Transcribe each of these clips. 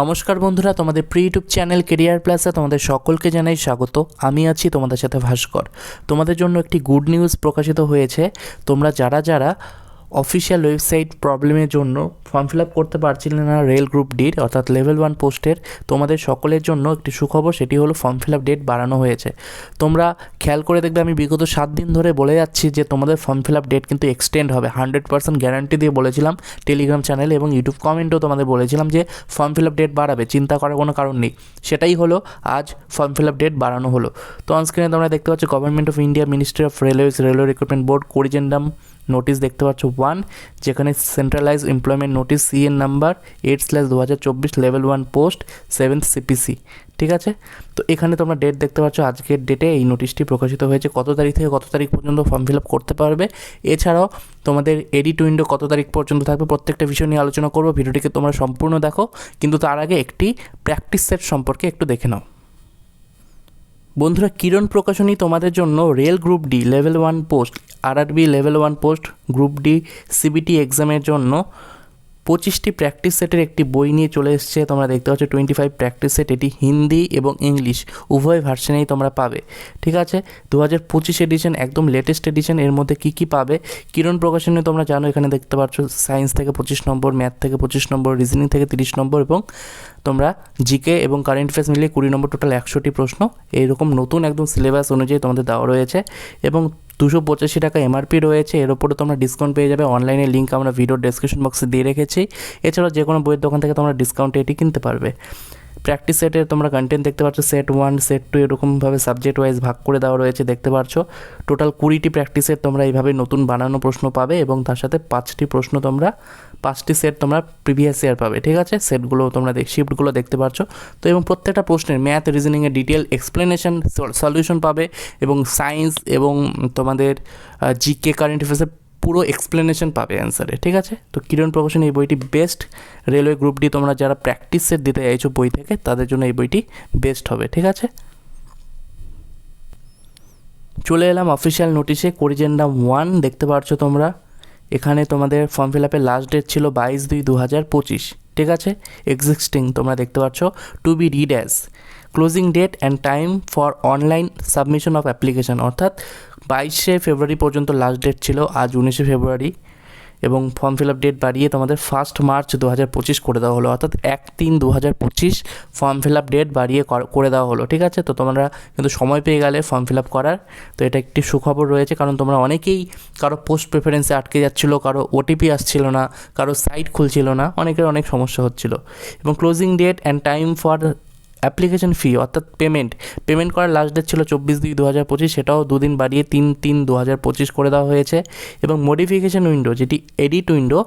নমস্কার বন্ধুরা, তোমাদের প্রি ইউটিউব চ্যানেল কেরিয়ার প্লাসে তোমাদের সকলকে জানাই স্বাগত। আমি আছি তোমাদের সাথে ভাস্কর। তোমাদের জন্য একটি গুড নিউজ প্রকাশিত হয়েছে। তোমরা যারা যারা অফিসিয়াল ওয়েবসাইট প্রবলেমের জন্য ফর্ম ফিল আপ করতে পারছিলে না রেল গ্রুপ ডির অর্থাৎ লেভেল ওয়ান পোস্টের তোমাদের সকলের জন্য একটি সুখবর, সেটি হলো ফর্ম ফিল আপ ডেট বাড়ানো হয়েছে। তোমরা খেয়াল করে দেখবে, আমি বিগত সাত দিন ধরে বলে যাচ্ছি যে তোমাদের ফর্ম ফিল আপ ডেট কিন্তু এক্সটেন্ড হবে। হান্ড্রেড পার্সেন্ট গ্যারান্টি দিয়ে বলেছিলাম টেলিগ্রাম চ্যানেল এবং ইউটিউব কমেন্টও তোমাদের বলেছিলাম যে ফর্ম ফিল আপ ডেট বাড়াবে, চিন্তা করার কোনো কারণ নেই। সেটাই হলো, আজ ফর্ম ফিল আপ ডেট বাড়ানো হলো। তো অনস্ক্রিনে তোমরা দেখতে পাচ্ছ government of India ministry of railways railway recruitment board corrigendum notice দেখতে পাচ্ছ ওয়ান যেখানে centralise employment notice CEN number eight slash দু হাজার চব্বিশ level one post seventh CPC ঠিক আছে? তো এখানে তোমরা ডেট দেখতে পাচ্ছ, আজকের ডেটে এই নোটিশটি প্রকাশিত হয়েছে। কত তারিখ থেকে কত তারিখ পর্যন্ত ফর্ম ফিল আপ করতে পারবে? এছাড়াও তোমাদের এডিট উইন্ডো কত তারিখ পর্যন্ত থাকবে, প্রত্যেকটা বিষয় নিয়ে আলোচনা করব। ভিডিওটিকে তোমরা সম্পূর্ণ দেখো। কিন্তু তার আগে একটি প্র্যাকটিস সেট সম্পর্কে একটু দেখে নাও। বন্ধুরা, কিরণ প্রকাশনী তোমাদের জন্য rail group D level one post RRB level one post group D CBT এক্সামের জন্য পঁচিশটি প্র্যাকটিস সেটের একটি বই নিয়ে চলে এসেছে। তোমরা দেখতে পাচ্ছ টোয়েন্টি ফাইভ প্র্যাকটিস সেট এটি হিন্দি এবং ইংলিশ। উভয় ভার্সনেই তোমরা পাবে। ঠিক আছে? দু হাজার পঁচিশ এডিশন একদম লেটেস্ট এডিশন এর মধ্যে কী কী পাবে? কিরণ প্রকাশনে তোমরা জানো, এখানে দেখতে পাচ্ছ সায়েন্স থেকে পঁচিশ নম্বর ম্যাথ থেকে পঁচিশ নম্বর রিজনিং থেকে তিরিশ নম্বর এবং তোমরা জিকে এবং কারেন্ট অ্যাফেয়ার্স মিলিয়ে কুড়ি নম্বর টোটাল একশোটি প্রশ্ন। এইরকম নতুন একদম সিলেবাস অনুযায়ী তোমাদের দেওয়া রয়েছে। এবং দুশো পঁচাশি টাকা এমআরপি রয়েছে। এর ওপরে তোমরা ডিসকাউন্ট পেয়ে যাবে। অনলাইনে লিঙ্ক আমরা ভিডিও ডেসক্রিপশন বক্সে দিয়ে রেখেছি। এছাড়াও যে কোনো বইয়ের দোকান থেকে তোমরা ডিসকাউন্টে এটি কিনতে পারবে। প্র্যাকটিস সেটে তোমরা কন্টেন্ট দেখতে পাচ্ছ। সেট ওয়ান সেট টু এরকমভাবে সাবজেক্ট ওয়াইজ ভাগ করে দেওয়া রয়েছে, দেখতে পাচ্ছ টোটাল কুড়িটি প্র্যাকটিসের তোমরা এইভাবে নতুন বানানো প্রশ্ন পাবে এবং তার সাথে পাঁচটি প্রশ্ন তোমরা পাঁচটি সেট তোমরা প্রিভিয়াস ইয়ার পাবে, ঠিক আছে? সেটগুলো তোমরা শিফটগুলো দেখতে পাচ্ছ তো এবং প্রত্যেকটা প্রশ্নের ম্যাথ রিজনিংয়ের ডিটেল এক্সপ্লেনেশন সলিউশন পাবে এবং সায়েন্স এবং তোমাদের জিকে কারেন্ট অ্যাফেয়ার্সের পুরো এক্সপ্লেনেশন পাবে অ্যান্সারে ঠিক আছে? তো কিরণ প্রকাশন এই বইটি বেস্ট রেলওয়ে গ্রুপ ডি তোমরা যারা প্র্যাকটিস সেট দিতে চাইছো বই থেকে, তাদের জন্য এই বইটি বেস্ট হবে, ঠিক আছে? চলে এলাম অফিসিয়াল নোটিশে কোরিজেন্ডাম ওয়ান দেখতে পাচ্ছ তোমরা। এখানে তোমাদের ফর্ম ফিল আপের লাস্ট ডেট ছিল বাইশ দুই দু হাজার পঁচিশ, ঠিক আছে? এক্সিস্টিং তোমরা দেখতে পাচ্ছ to be read as closing date and time for online submission of application অর্থাৎ বাইশে ফেব্রুয়ারি পর্যন্ত লাস্ট ডেট ছিল, আজ উনিশে ফেব্রুয়ারি। এবং ফর্ম ফিল আপ ডেট বাড়িয়ে তোমাদের ফার্স্ট মার্চ দু হাজার পঁচিশ করে দেওয়া হলো। অর্থাৎ এক তিন দু হাজার পঁচিশ ফর্ম ফিল আপ ডেট বাড়িয়ে কর- দেওয়া হলো। ঠিক আছে? তো তোমরা কিন্তু সময় পেয়ে গেলে ফর্ম ফিল আপ করার। তো এটা একটি সুখবর রয়েছে, কারণ তোমরা অনেকেই কারও পোস্ট প্রেফারেন্সে আটকে যাচ্ছিল, কারও ওটিপি আসছিল না, কারও সাইট খুলছিল না, অনেকের অনেক সমস্যা হচ্ছিল। এবং closing date and time for application fee অর্থাৎ পেমেন্ট পেমেন্ট করার লাস্ট ডেট ছিল চব্বিশ দুই দু হাজার পঁচিশ, সেটাও দুদিন বাড়িয়ে তিন তিন দু হাজার পঁচিশ করে দেওয়া হয়েছে। এবং মডিফিকেশন উইন্ডো যেটি এডিট উইন্ডো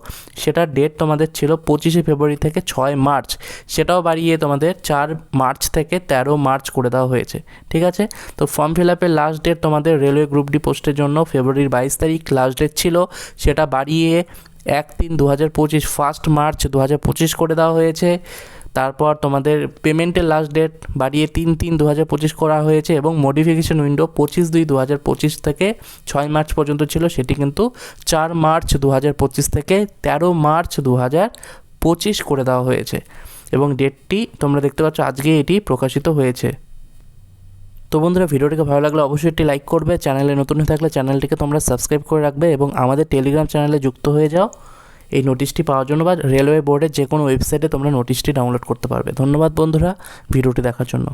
সেটার ডেট তোমাদের ছিল পঁচিশে ফেব্রুয়ারি থেকে ছয় মার্চ সেটাও বাড়িয়ে তোমাদের চার মার্চ থেকে তেরো মার্চ করে দেওয়া হয়েছে। ঠিক আছে? তো ফর্ম ফিল আপের লাস্ট ডেট তোমাদের রেলওয়ে গ্রুপ ডি পোস্টের জন্য ফেব্রুয়ারির বাইশ তারিখ লাস্ট ডেট ছিল, সেটা বাড়িয়ে এক তিন দু হাজার পঁচিশ ফার্স্ট মার্চ দু হাজার পঁচিশ করে দেওয়া হয়েছে। তারপর তোমাদের পেমেন্টের লাস্ট ডেট বাড়িয়ে তিন তিন দু হাজার পঁচিশ করা হয়েছে এবং মডিফিকেশন উইন্ডো পঁচিশ দুই দু হাজার পঁচিশ থেকে ছয় মার্চ পর্যন্ত ছিল, সেটি কিন্তু চার মার্চ দু হাজার পঁচিশ থেকে তেরো মার্চ দু হাজার পঁচিশ করে দেওয়া হয়েছে। এবং ডেটটি তোমরা দেখতে পাচ্ছ, আজকে এটি প্রকাশিত হয়েছে। তো বন্ধুরা, ভিডিওটিকে ভালো লাগলে অবশ্যই একটি লাইক করবে, চ্যানেলে নতুন হয়ে থাকলে চ্যানেলটিকে তোমরা সাবস্ক্রাইব করে রাখবে এবং আমাদের টেলিগ্রাম চ্যানেলে যুক্ত হয়ে যাও। এই নোটিশটি পাওয়ার জন্য বা রেলওয়ে বোর্ডের যে কোনো ওয়েবসাইটে তোমরা নোটিশটি ডাউনলোড করতে পারবে। ধন্যবাদ বন্ধুরা, ভিডিওটি দেখার জন্য।